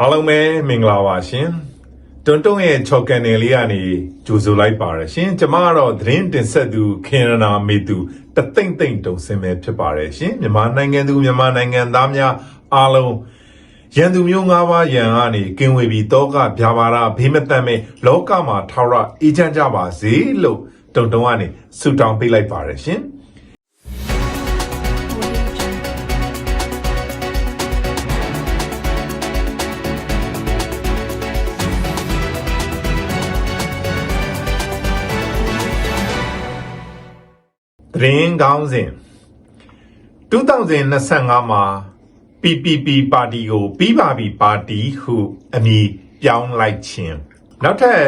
အားလုံးပဲမင်္ဂလာပါရှင်တွန်တွန်ရဲ့ချော်ကန်နယ်လေးကနေကြိုဆိုလိုက်ပါရရှင်ကျမကတော့သတင်းတင်ဆက်သူခင်ရနာမေသူတသိမ့်သိမ့်တုံစင်ပဲဖြစ်ပါတယ်ရှင်မြန်မာနိုင်ငံသူမြန်မာနိုင်ငံသားများအားလုံးရန်သူမျိုး၅ပါးရန်ကနေကင်ဝေပြီးတောကဗျာပါဒဘေးမတတ်မဲ့လောကမှာထာဝရအေးချမ်းကြပါစေလို့တုံတုံကနေဆုတောင်းပေးလိုက်ပါတယ်ရှင် သတင်းကောင်းစဉ်2025မှာ PPP ပါတီကိုပြီးပါပြီပါတီဟုအမည်ပြောင်းလိုက်ခြင်းနောက်ထပ်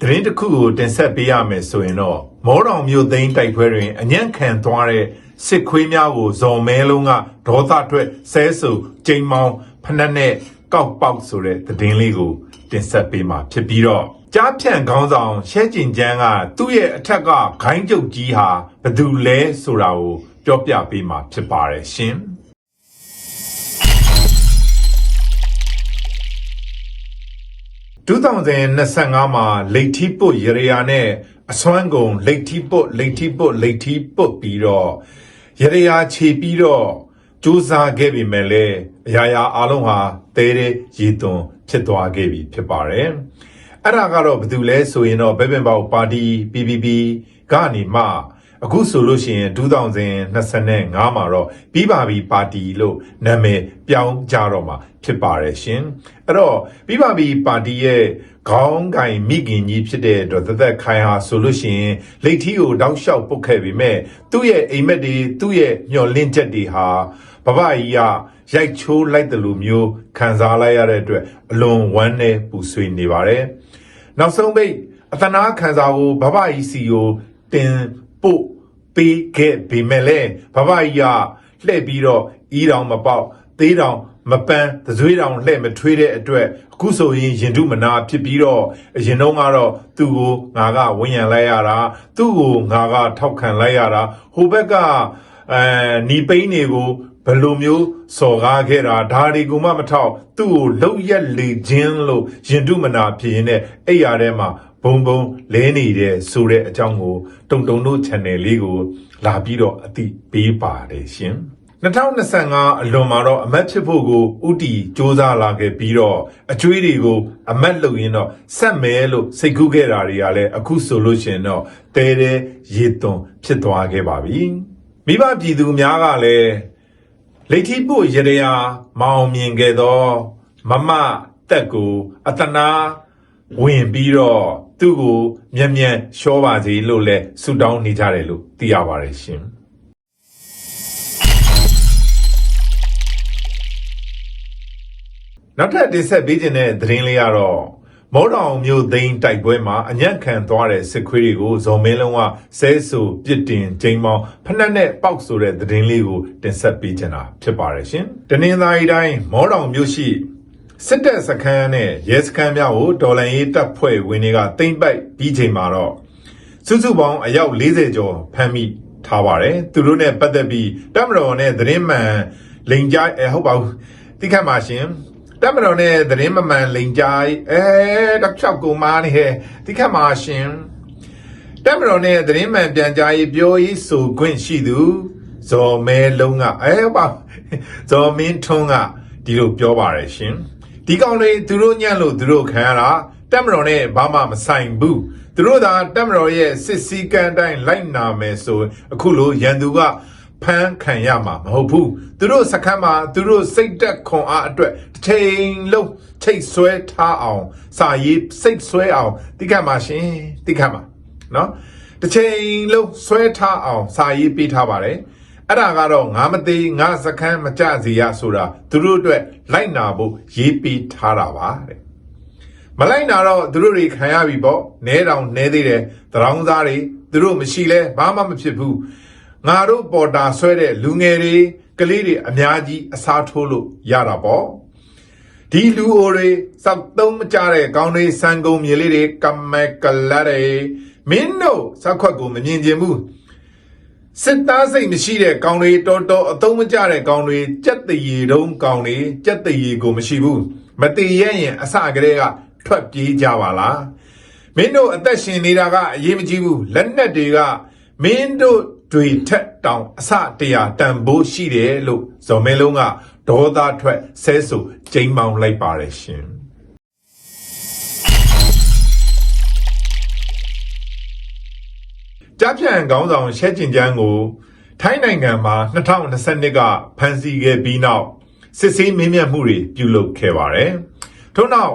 သတင်းတစ်ခုကိုတင်ဆက်ပေးရမယ်ဆိုရင်တော့မောတော်မျိုးသိန်းတိုက်ပွဲတွင်အညံ့ခံသွားတဲ့စစ်ခွေးများကိုဇော်မဲလုံးကဒေါသထွက်ဆဲဆူကျိန်မောင်းဖနှက်နဲ့ကောက်ပေါက်ဆိုတဲ့သတင်းလေးကိုတင်ဆက်ပေးမှာဖြစ်ပြီးတော့ ကြားဖြန့်ခေါင်းဆောင်ရှဲကျင်ချန်းကသူ့ရဲ့အထက်ကဂိုင်းကျုပ်ကြီးဟာဘယ်သူလဲဆိုတာကိုပြောပြပေးမှာဖြစ်ပါတယ်ရှင်2025မှာလိတ်ထီပုတ်ရရယာနဲ့အစွမ်းကုန်လိတ်ထီပုတ်လိတ်ထီပုတ်လိတ်ထီပုတ်ပြီးတော့ရရယာခြေပြီးတော့စူးစမ်းခဲ့ပြီမဲ့လေအရာရာအလုံးဟာတဲတဲ့ရည်သွန်ဖြစ်သွားခဲ့ပြီဖြစ်ပါတယ် အဲ့ဒါကတော့ဘယ်သူလဲဆိုရင်တော့ဘဲဘင်ပေါပါတီ PPP ကနေမှအခုဆိုလို့ရှိရင်2025မှာတော့ပြီးပါပြီပါတီလို့နာမည်ပြောင်းကြတော့မှာဖြစ်ပါတယ်ရှင်အဲ့တော့ပြီးပါပြီပါတီရဲ့ခေါင်းကင်မိခင်ကြီးဖြစ်တဲ့တော့သက်သက်ခိုင်ဟာဆိုလို့ရှိရင်လိတ်ထီကိုတောက်လျှောက်ပုတ်ခဲ့ပြီမဲ့သူ့ရဲ့အိမ်မက်တွေသူ့ရဲ့မျော်လင့်ချက်တွေဟာဘဘကြီးကရိုက်ချိုးလိုက်တယ်လို့မျိုးခံစားလိုက်ရတဲ့အတွက်အလွန်ဝမ်းနည်းပူဆွေးနေပါတယ် နောက်ဆုံးပိတ်အသနာခံစားကိုဘဘကြီးစီကိုတင်ပို့ပေးခဲ့ပေမဲ့လည်းဘဘကြီးကလှည့်ပြီးတော့ဤတောင်မပေါက်သေးတောင်မပန်းသဇွေးတောင်လှည့်မထွေးတဲ့အတွက်အခုဆိုရင်ရင်တုမနာဖြစ်ပြီးတော့အရင်တော့ကတော့သူ့ကိုငါကဝန်းရံလိုက်ရတာသူ့ကိုငါကထောက်ခံလိုက်ရတာဟိုဘက်ကအဲနီပိန်းတွေကို ဘယ်လိုမျိုးစော်ကားခဲ့တာဒါတွေကိုမှမထောက်သူ့ကိုလှုပ်ရက်လေခြင်းလို့ရင်တုမနာဖြစ်ရင်တဲ့အဲ့ရထဲမှာဘုံဘုံလဲနေတဲ့ဆိုတဲ့အကြောင်းကိုတုံတုံတို့ channel လေးကို လာပြီးတော့အသိပေးပါတယ်ရှင်2025အလွန်မှာတော့အမတ်ဖြစ်ဖို့ကိုဥတီစ조사လာခဲ့ပြီးတော့အကျွေးတွေကိုအမတ်လုပ်ရင်တော့ဆက်မဲလို့စိတ်ကူးခဲ့တာတွေကလည်းအခုဆိုလို့ရှိရင်တော့တဲတဲရေသွန်ဖြစ်သွားခဲ့ပါပြီမိဘပြည်သူများကလည်း လိတ်ထီပို့ရရယာမအောင်မြင်ခဲ့သောမမတက်ကိုအတနာဝင်ပြီးတော့သူ့ကိုမြ мян ရှောပါစေလို့လဲဆုတောင်းနေကြတယ်လို့သိရပါတယ်ရှင်နောက်ထပ်တင်ဆက်ပေးခြင်းတဲ့သတင်းလေးကတော့ မောတော်မျိုးသိန်းတိုက်ပွဲမှာအညံ့ခံသွားတဲ့စစ်ခွေးတွေကိုဇော်မင်းလုံးကဆဲဆူပြစ်တင်ချိန်မောင်းဖနှက်နဲ့ပေါက်ဆိုတဲ့သတင်းလေးကိုတင်ဆက်ပေးခြင်းတာဖြစ်ပါတယ်ရှင်။တနင်္သာရီတိုင်းမောတော်မျိုးရှိစစ်တပ်စခန်းနဲ့ရဲစခန်းများကိုဒေါ်လန်ရေးတပ်ဖွဲ့ဝင်တွေကတိမ့်ပိုက်ပြီးချိန်မှာတော့စုစုပေါင်းအယောက်40ကျော်ဖမ်းမိထားပါတယ်။သူတို့နဲ့ပတ်သက်ပြီးတပ်မတော်နဲ့သတင်းမှန်လိန်ကြားအဲဟုတ်ပါဘူး။တိခတ်ပါရှင်။ တပ်မတော်နဲ့သတင်းမမှန်လိန်ကြားအဲတော့ချောက်ကူမားနေဟဲ့တိခတ်ပါရှင်။တပ်မတော်နဲ့သတင်းမှန်ပြန်ကြားရေးပြောရေးဆိုခွင့်ရှိသူဇော်မဲလုံးကအဲဟုတ်ပါဇော်မင်းထွန်းကဒီလိုပြောပါတယ်ရှင်။ဒီကောင်တွေသူတို့ညံ့လို့သူတို့ခံရတာတပ်မတော်နဲ့ဘာမှမဆိုင်ဘူးသူတို့သာတပ်မတော်ရဲ့စစ်စည်းကမ်းတိုင်းလိုက်နာမယ်ဆိုအခုလိုရန်သူက ဖမ်းခံရမှာမဟုတ်ဘူးသူတို့စခန်းမှာသူတို့စိတ်တက်ခွန်အားအတွက်တစ်ချိန်လုံးချိတ်ဆွဲထားအောင် စာရေးစိတ်ဆွဲအောင်တိခတ်မှာရှင်တိခတ်မှာနော်တစ်ချိန်လုံးဆွဲထားအောင်စာရေးပေးထားပါတယ်အဲ့ဒါကတော့ငါမသေးငါစခန်းမကြစီရဆိုတာသူတို့အတွက်လိုက်နာဖို့ရေးပေးထားတာပါတဲ့မလိုက်နာတော့သူတို့တွေခံရပြီပေါ့နဲတောင်နဲသေးတယ်တရောင်းသားတွေသူတို့မရှိလဲဘာမှမဖြစ်ဘူး ငါတို့ပေါ်တာဆွဲတဲ့လူငယ်တွေကလေးတွေအများကြီးအစားထိုးလို့ရတာပေါ့ဒီလူအိုတွေစောက်သုံးမကြတဲ့ကောင်းတွေစံကုန်မြေလေးတွေကမဲကလတ်တွေမင်းတို့စောက်ခွက်ကိုမမြင်ကျင်ဘူးစစ်သားစိတ်မရှိတဲ့ကောင်တွေတော်တော်အသုံးမကျတဲ့ကောင်တွေကြက်တရီတုံးကောင်တွေကြက်တရီကိုမရှိဘူးမတည်ရရင်အစကတည်းကထွက်ပြေးကြပါလားမင်းတို့အသက်ရှင်နေတာကအရေးမကြီးဘူးလက်နက်တွေကမင်းတို့ တွေထက်တောင်အစတရာတန်ဖိုးရှိတယ်လို့ဇော်မဲလုံးကဒေါသထွက်ဆဲဆူကျိမ်းမောင်းလိုက်ပါတယ်ရှင်ကြားဖြန့်ခေါင်းဆောင်ရှဲကျင်ကျန်းကိုထိုင်းနိုင်ငံမှာ2022ကဖမ်းဆီးခဲ့ပြီးနောက်စစ်ဆေးမင်းမြတ်မှုတွေပြုလုပ်ခဲ့ပါတယ်။ထို့နောက်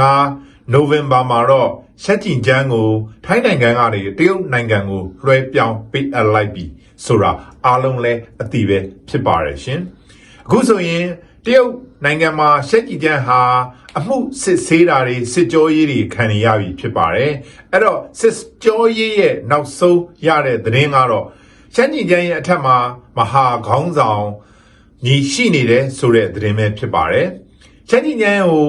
2025နိုဝင်ဘာမှာတော့ ရှက်ကျင်ကျန်းကိုထိုင်းနိုင်ငံကနေတရုတ်နိုင်ငံကိုလွှဲပြောင်းပေးအပ်လိုက်ပြီဆိုတာအားလုံးလည်းအသိပဲဖြစ်ပါတယ်ရှင်။အခုဆိုရင်တရုတ်နိုင်ငံမှာရှက်ကြည်ကျန်းဟာအမှုစစ်ဆေးတာတွေစစ်ကြောရေးတွေခံနေရပြီဖြစ်ပါတယ်အဲ့တော့စစ်ကြောရေးရဲ့နောက်ဆုံးရတဲ့သတင်းကတော့ရှက်ကြည်ကျန်းရဲ့အထက်မှာမဟာခေါင်းဆောင်ညီရှိနေတယ်ဆိုတဲ့သတင်းပဲဖြစ်ပါတယ်ရှက်ကြည်ကျန်းကို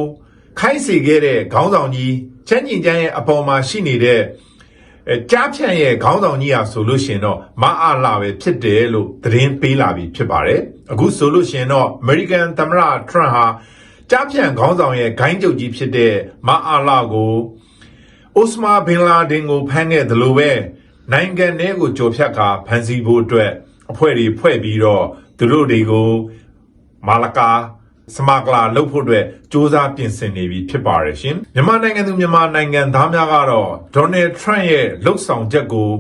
ခိုင်းစေခဲ့တဲ့ခေါင်းဆောင်ကြီး ရှက်ကြည်ကျန်းရဲ့အပေါ်မှာရှိနေတဲ့အဲကြားဖြန့်ရဲ့ခေါင်းဆောင်ကြီးဟာဆိုလို့ရှရင်တော့မအားလာပဲဖြစ်တယ်လို့သတင်းပေးလာပြီဖြစ်ပါတယ်အခုဆိုလို့ရှရင်တော့ American သမ္မတ Trump ဟာကြားဖြန့်ခေါင်းဆောင်ရဲ့ဂိုင်းချုပ်ကြီးဖြစ်တဲ့မအားလာကိုအိုစမာဘင်လာဒင်ကိုဖမ်းခဲ့တယ်လို့ပဲနိုင်ငံထဲကိုကြော်ဖြတ်ခါဖမ်းဆီးဖို့အတွက်အဖွဲ့တွေဖွဲ့ပြီးတော့သူတို့တွေကိုမာလကာ စမဂလာလှုပ်ဖို့အတွက်စ조사ပြင်ဆင်နေပြီဖြစ်ပါတယ်ရှင်မြန်မာနိုင်ငံသူမြန်မာနိုင်ငံသားများကတော့ဒေါ်နယ်ထရန့်ရဲ့လှုပ်ဆောင်ချက်ကို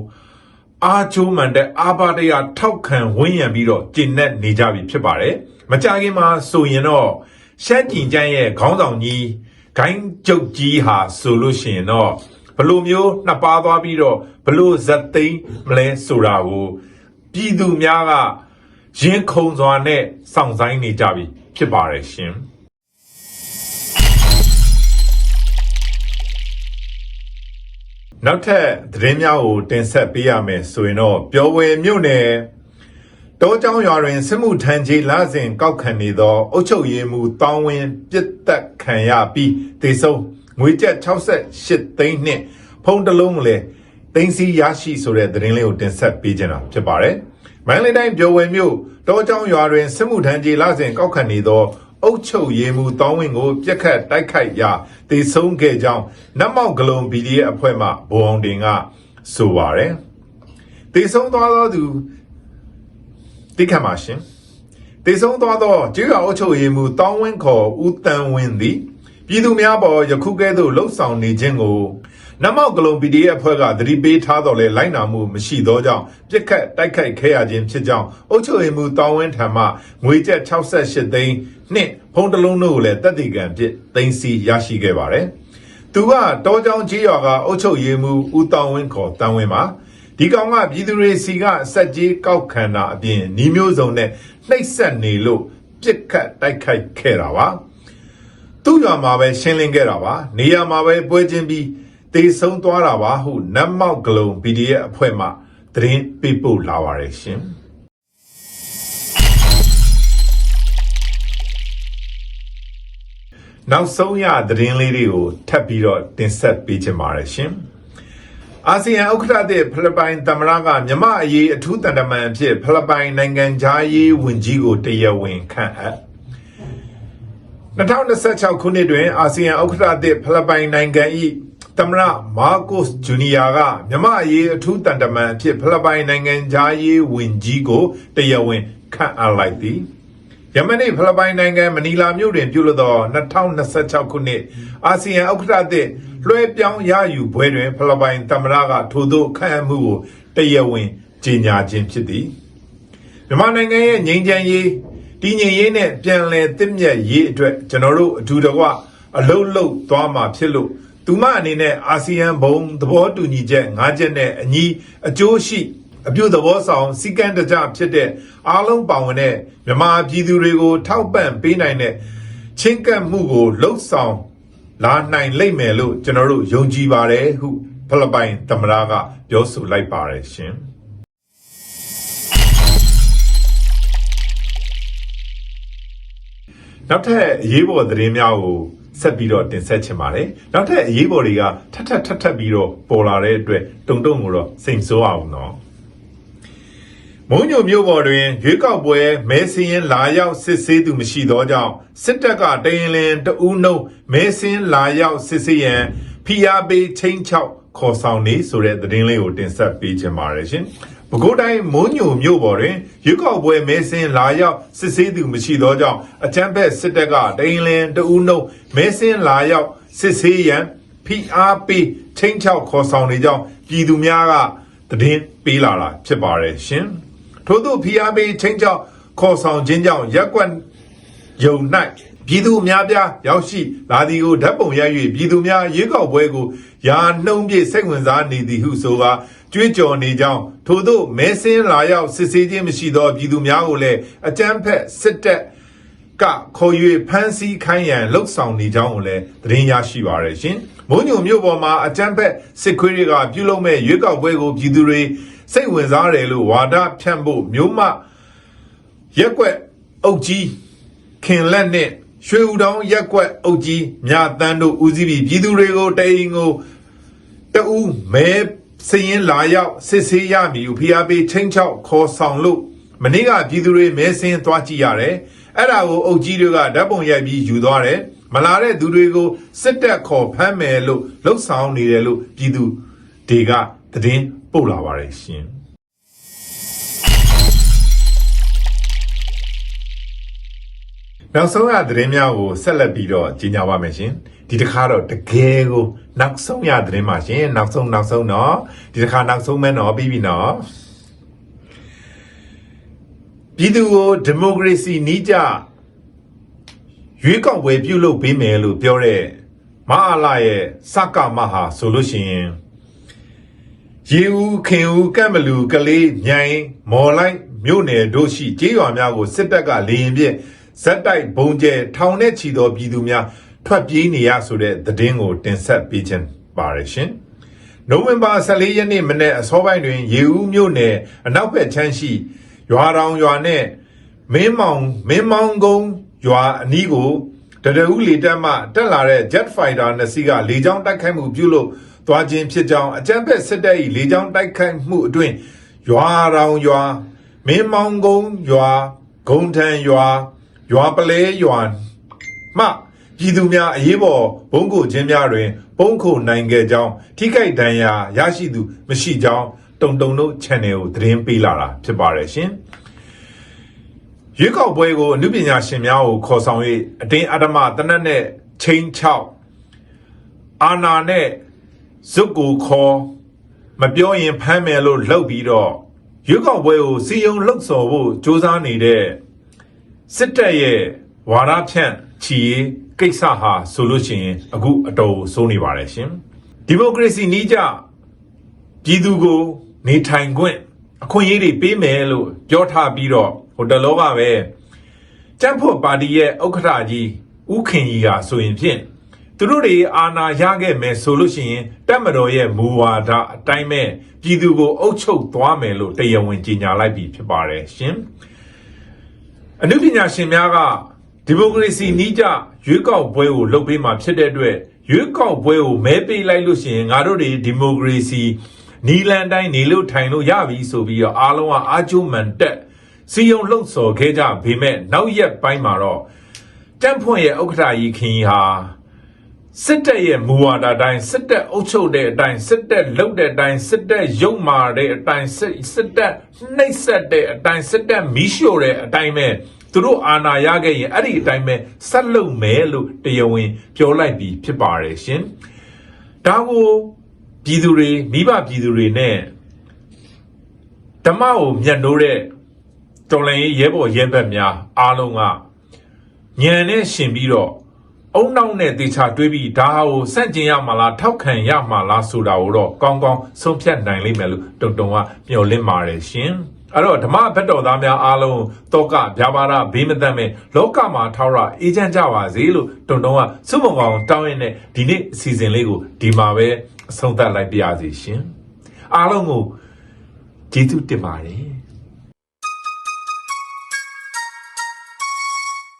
အားချိုးမှန်တဲ့အာဘာတရထောက်ခံဝန်းရံပြီးတော့ကျင့်နဲ့နေကြပြီဖြစ်ပါတယ်မကြခင်မှာဆိုရင်တော့ရှမ်းကျင်ကျန်းရဲ့ခေါင်းဆောင်ကြီးဂိုင်းကျုပ်ကြီးဟာဆိုလို့ရှိရင်တော့ဘလို့မျိုးနှစ်ပါးသွားပြီးတော့ဘလို့ဇက်သိမ်းမလဲဆိုတာကိုပြည်သူများကရင်ခုန်စွာနဲ့စောင့်ဆိုင်နေကြပြီ ဖြစ်ပါတယ်ရှင်။နောက်ထပ်သတင်းများကိုတင်ဆက်ပေးရမယ်ဆိုရင်တော့ပျော်ဝယ်မြို့နယ်တောကျောင်းရွာတွင်စစ်မှုထမ်းကြီးလစဉ်ကောက်ခံနေသောအုတ်ချုပ်ရည်မှုတောင်းဝင်ပြစ်တက်ခံရပြီးတေဆုံးငွေကျပ်68သိန်းနှင့်ဖုံးတလုံးလည်းသိန်းစီရရှိဆိုတဲ့သတင်းလေးကိုတင်ဆက်ပေးကြတာဖြစ်ပါတယ်။ မန္တလေးတိုင်းပြောဝယ်မြို့တောကျောင်းရွာတွင်စစ်မှုထမ်းကြီးလစဉ်ကောက်ခံနေသောအုတ်ချုပ်ရေးမှုတောင်းဝင်ကိုပြက်ခတ်တိုက်ခိုက်ရာတေဆုံးခဲ့ကြောင်းနတ်မောက်ဂလုံ BDF အဖွဲ့မှဗိုလ်အောင်တင်ကဆိုပါတယ်တေဆုံးသွားသောသူတိခတ်ပါရှင်တေဆုံးသွားသောကျေးရွာအုပ်ချုပ်ရေးမှုတောင်းဝင်းခေါ်ဦးတန်ဝင်းသည်ပြည်သူများပေါ်ယခုကဲ့သို့လှုပ်ဆောင်နေခြင်းကို နမောက်ကလုံ PDF အဖွဲ့ကသတိပေးထားတော်လဲလိုက်နာမှုမရှိသောကြောင့်ပြစ်ခတ်တိုက်ခိုက်ခဲ့ရခြင်းဖြစ်ကြောင်းအုပ်ချုပ်ရေးမှူးတောင်းဝင်းထံမှငွေကျပ်68သိန်းနှင့်ဖုံးတစ်လုံးတို့ကိုလည်းတပ်တည်ကံပြစ်သိမ်းဆီးရရှိခဲ့ပါတယ်။သူကတောချောင်းကြီးရွာကအုပ်ချုပ်ရေးမှူးဦးတောင်းဝင်းခေါ်တန်းဝင်းပါဒီကောင်ကပြည်သူတွေစီကစက်ကြီးကောက်ခံတာအပြင်ညီမျိုးစုံနဲ့နှိပ်စက်နေလို့ပြစ်ခတ်တိုက်ခိုက်ခဲ့တာပါသူ့ရွာမှာပဲရှင်းလင်းခဲ့တာပါနေရာမှာပဲပွဲချင်းပြီး တေဆုံးသွားတာပါဟုနတ်မောက်ကလုံ PDF အဖွဲ့မှသတင်းပေးပို့လာပါတယ်ရှင် နောက်ဆုံးရသတင်းလေးတွေကိုထပ်ပြီးတော့တင်ဆက်ပေးချင်ပါတယ်ရှင်အာဆီယံဥက္ကဋ္ဌတဲ့ဖိလစ်ပိုင်သမ္မတကမြမအရေးအထူးတန်တမန်အဖြစ်ဖိလစ်ပိုင်နိုင်ငံသားရေးဝန်ကြီးကိုတရားဝင်ခန့်အပ်2026ခုနှစ်တွင်အာဆီယံဥက္ကဋ္ဌတဲ့ဖိလစ်ပိုင်နိုင်ငံ၏ သမ္မတမာကိုစ်ဂျူနီယာကမြမအရေးအထူးတန်တမန်အဖြစ်ဖိလစ်ပိုင်နိုင်ငံသားရေးဝန်ကြီးကိုတရားဝင်ခန့်အပ်လိုက်သည်ယမနေ့ဖိလစ်ပိုင်နိုင်ငံမနီလာမြို့တွင်ပြုလုပ်သော2026ခုနှစ်အာဆီယံဥက္ကဋ္ဌသည့်လွှဲပြောင်းရယူပွဲတွင်ဖိလစ်ပိုင်သမ္မတကထိုသို့ခန့်အပ်မှုကိုတရားဝင်ကြေညာခြင်းဖြစ်သည်မြန်မာနိုင်ငံရဲ့ငြိမ်းချမ်းရေးတည်ငြိမ်ရေးနဲ့ပြန်လည်သင့်မြတ်ရေးအတွက်ကျွန်တော်တို့အထူးတကွအလုံးလုံးသွားမှာဖြစ်လို့ သူမအနေနဲ့အာဆီယံဘုံသဘောတူညီချက်၅ချက်နဲ့အညီအကျိုးရှိအပြုသဘောဆောင်စီကံတကြဖြစ်တဲ့အားလုံးပါဝင်တဲ့မြန်မာပြည်သူတွေကို ထောက်ပံ့ပေးနိုင်တဲ့ချင်းကပ်မှုကိုလှုပ်ဆောင်လာနိုင်လိမ့်မယ်လို့ကျွန်တော်တို့ယုံကြည်ပါတယ်ဟုဖိလစ်ပိုင်သမ္မတကပြောဆိုလိုက်ပါတယ်ရှင် နောက်ထပ်အရေးပေါ်သတင်းများကို ဆက်ပြီးတော့တင်ဆက်ချင်ပါတယ်နောက်ထပ်အရေးပေါ်တွေကထပ်ထပ်ထပ်ထပ်ပြီးတော့ပေါ်လာတဲ့အတွက်တုံတုံကိုတော့စိတ်ဆိုးအောင်နော်မုံညိုမြို့ပေါ်တွင်ရွေးကောက်ပွဲမဲစင်းရင်လာရောက်စစ်ဆေးသူမရှိသောကြောင့်စစ်တပ်ကတရင်လင်တဦးနှုံမဲစင်းလာရောက်စစ်ဆေးရန်ဖိအားပေးချင်းချောက်ခေါ်ဆောင်နေဆိုတဲ့သတင်းလေးကိုတင်ဆက်ပေးချင်ပါတယ်ရှင်။ ပဲခူးတိုင်းမုံညိုမြို့ပေါ်တွင်ရွေးကောက်ပွဲမဲစင်းလာရောက်စစ်ဆေးသူမရှိသောကြောင့်အကြမ်းဖက်စစ်တပ်ကတရင်လင်တဦးနှုံမဲစင်းလာရောက်စစ်ဆေးရန်ဖိအားပေးချင်းချောက်ခေါ်ဆောင်နေကြောင်းပြည်သူများကသတင်းပေးလာတာဖြစ်ပါတယ်ရှင်။ထို့သောဖိအားပေးချင်းချောက်ခေါ်ဆောင်ခြင်းကြောင့်ရက်ကွက်ယုံ၌ပြည်သူအများပြားရောက်ရှိလာသည်ကိုဓာတ်ပုံရိုက်၍ပြည်သူများရွေးကောက်ပွဲကိုယာနှုံးပြည့်စိတ်ဝင်စားနေသည်ဟုဆိုကာကြွေးကြော်နေကြောင်းထို့သောမဲစင်းလာရောက်စစ်ဆေးခြင်းမရှိသောပြည်သူများကိုလည်းအကြမ်းဖက်စစ်တပ်ကခေါ်၍ဖမ်းဆီးခိုင်းရန်လှုပ်ဆောင်နေကြောင်းကိုလည်းသတင်းရရှိပါရရှင်။မုံညိုမြို့ပေါ်မှာအကြမ်းဖက်စစ်ခွေးတွေကပြုလုပ်မဲ့ရွေးကောက်ပွဲကိုပြည်သူတွေစိတ်ဝင်စားတယ်လို့ဝါဒဖြန့်ဖို့မြို့မရက်ကွက်အုတ်ကြီးခင်လက်နဲ့ရွှေဦးတောင်ရက်ကွက်အုတ်ကြီးမြတန်းတို့ဦးစီးပြီးပြည်သူတွေကိုတအိမ်ကိုတအူးမဲ စည်ရင်လာရောက်စစ်ဆေးရမည်ဟုဖိအားပေးချင်းချောက်ခေါ်ဆောင်လို့မနေ့ကပြည်သူတွေမဲစင်းသွားကြည့်ရတယ်အဲ့ဒါကိုအုတ်ကြီးတွေကဓာတ်ပုံရိုက်ပြီးယူသွားတယ်မလာတဲ့သူတွေကိုစစ်တပ်ခေါ်ဖမ်းမယ်လို့လှုပ်ဆောင်နေတယ်လို့ပြည်သူတွေကသတင်းပို့လာပါတယ်ရှင် နောက်ဆုံးရသတင်းများကိုဆက်လက်ပြီးတော့ကြီးညာပါမယ်ရှင် ဒီတစ်ခါတော့တကယ်ကိုနောက်ဆုံးရသတင်းပါရှင်နောက်ဆုံးနောက်ဆုံးတော့ဒီတစ်ခါနောက်ဆုံးမဲတော့ပြီးပြီနော်ပြည်သူကိုဒီမိုကရေစီနီးကြရွေးကောက်ပွဲပြုလုပ်ပေးမယ်လို့ပြောတဲ့မအားလာရဲ့စကမဟာဆိုလို့ရှိရင်ရေဦးခင်ဦးကန့်မလူကလေးမြိုင်မော်လိုက်မြို့နယ်တို့ရှိကျေးရွာများကိုစစ်တပ်ကလေရင်ပြည့်ဇက်တိုက်ဘုံကျဲထောင်နဲ့ချီသောပြည်သူများ ထွက်ပြေးနေရဆိုတဲ့သတင်းကိုတင်ဆက်ပေးခြင်းပါတယ်ရှင်။နိုဝင်ဘာ14ရက်နေ့မနေ့အစောပိုင်းတွင် ရေဦးမြို့နယ်အနောက်ဘက်ချမ်းရှိရွာတောင်ရွာနဲ့မင်းမောင်မင်းမောင်ကုန်းရွာအနီးကိုတရဦးလေတပ်မှတက်လာတဲ့ Jet Fighter နှစ်စီးကလေကြောင်းတိုက်ခိုက်မှုပြုလုပ်သွားခြင်းဖြစ်ကြောင်းအကြမ်းဖက်စစ်တပ်၏လေကြောင်းတိုက်ခိုက်မှုအတွင်ရွာတောင်ရွာမင်းမောင်ကုန်းရွာဂုံထန်ရွာရွာပလဲရွာမှ ပြည်သူများအရေးပေါ်ဘုံကိုခြင်းများတွင် ပုံခုနိုင်ခဲ့ကြောင်းထိခိုက်ဒဏ်ရာရရှိသူမရှိကြောင်းတုံတုံတို့ channel ကိုသတင်းပေးလာတာဖြစ်ပါတယ်ရှင်။ရွေးကောက်ပွဲကိုအမှုပညာရှင်များကိုခေါ်ဆောင်၍အတင်းအဓမ္မတနက်နဲ့ချင်းချောက်အာနာနဲ့ဇုတ်ကိုခေါ်မပြောရင်ဖမ်းမယ်လို့လှုပ်ပြီးတော့ရွေးကောက်ပွဲကိုစီယုံလှုပ်ဆော်ဖို့စ조사နေတဲ့စစ်တပ်ရဲ့ဝါဒဖြန့်ချီရေး ကိစ္စဟာဆိုလို့ရှိရင်အခုအတော်ဆိုးနေပါတယ်ရှင်ဒီမိုကရေစီနီးကြပြည်သူကို နေထိုင်ခွင့်အခွင့်အရေးတွေပေးမယ်လို့ပြောထားပြီးတော့ဟိုတလောကပဲကျန်းဖို့ပါတီရဲ့ဥက္ကဋ္ဌကြီးဦးခင်ကြီးဟာဆိုရင်ဖြင့်သူတို့တွေအာဏာရခဲ့မယ်ဆိုလို့ရှိရင်တက်မတော်ရဲ့မူဝါဒအတိုင်းပဲပြည်သူကို အုပ်ချုပ်သွားမယ်လို့တရားဝင်ကြေညာလိုက်ပြီဖြစ်ပါတယ်ရှင်အနုပညာရှင်များက ဒီမိုကရေစီနီးကြရွေးကောက်ပွဲကိုလုပ်ပေးမှာဖြစ်တဲ့အတွက်ရွေးကောက်ပွဲကိုမဲပေးလိုက်လို့ရှိရင်ငါတို့တွေဒီမိုကရေစီနီလန်တိုင်းနေလို့ထိုင်လို့ရပြီဆိုပြီးတော့အားလုံးကအာကျိုးမှန်တက်စီယုံလှုပ်ဆော်ခဲ့ကြပေမဲ့နောက်ရက်ပိုင်းမှာတော့တန့်ဖွင့်ရဲ့ဥက္ကဋ္ဌကြီးခင်ကြီးဟာစစ်တပ်ရဲ့မူဝါဒအတိုင်းစစ်တပ်အုပ်ချုပ်တဲ့အတိုင်းစစ်တပ်လုပ်တဲ့အတိုင်းစစ်တပ်ရုပ်မာတဲ့အတိုင်းစစ်စစ်တပ်နှိပ်စက်တဲ့အတိုင်းစစ်တပ်မီးရှို့တဲ့အတိုင်းပဲ သူတို့အာဏာရခဲ့ရင်အဲ့ဒီအတိုင်းပဲဆက်လုပ်မယ်လို့တရားဝင်ပြောလိုက်ပြီးဖြစ်ပါတယ်ရှင်။ဒါကိုပြည်သူတွေမိဘပြည်သူတွေနဲ့ဓမ္မကိုမြတ်နိုးတဲ့တော်လိုင်းရေးရဲဘော်ရဲဘက်များအားလုံးကညံနဲ့ရှင်ပြီးတော့အုံနောက်နဲ့တေချာတွေးပြီးဒါဟာကိုစန့်ကျင်ရမှာလားထောက်ခံရမှာလားဆိုတာကိုတော့ကောင်းကောင်းဆုံးဖြတ်နိုင်လိမ့်မယ်လို့တုံတုံကမျှော်လင့်ပါတယ်ရှင် အဲ့တော့ဓမ္မဘက်တော်သားများအားလုံးတောကဗျာပါဒဘေးမတတ်မဲ့လောကမှာထောက်ရအေးချမ်းကြပါစေလို့တုံတုံကစုမုံကောင်တောင်းရင်းနဲ့ဒီနေ့အစီအစဉ်လေးကိုဒီမှာပဲအဆုံးသတ်လိုက်ပါရစေရှင်အားလုံးကိုကျေးဇူးတင်ပါတယ်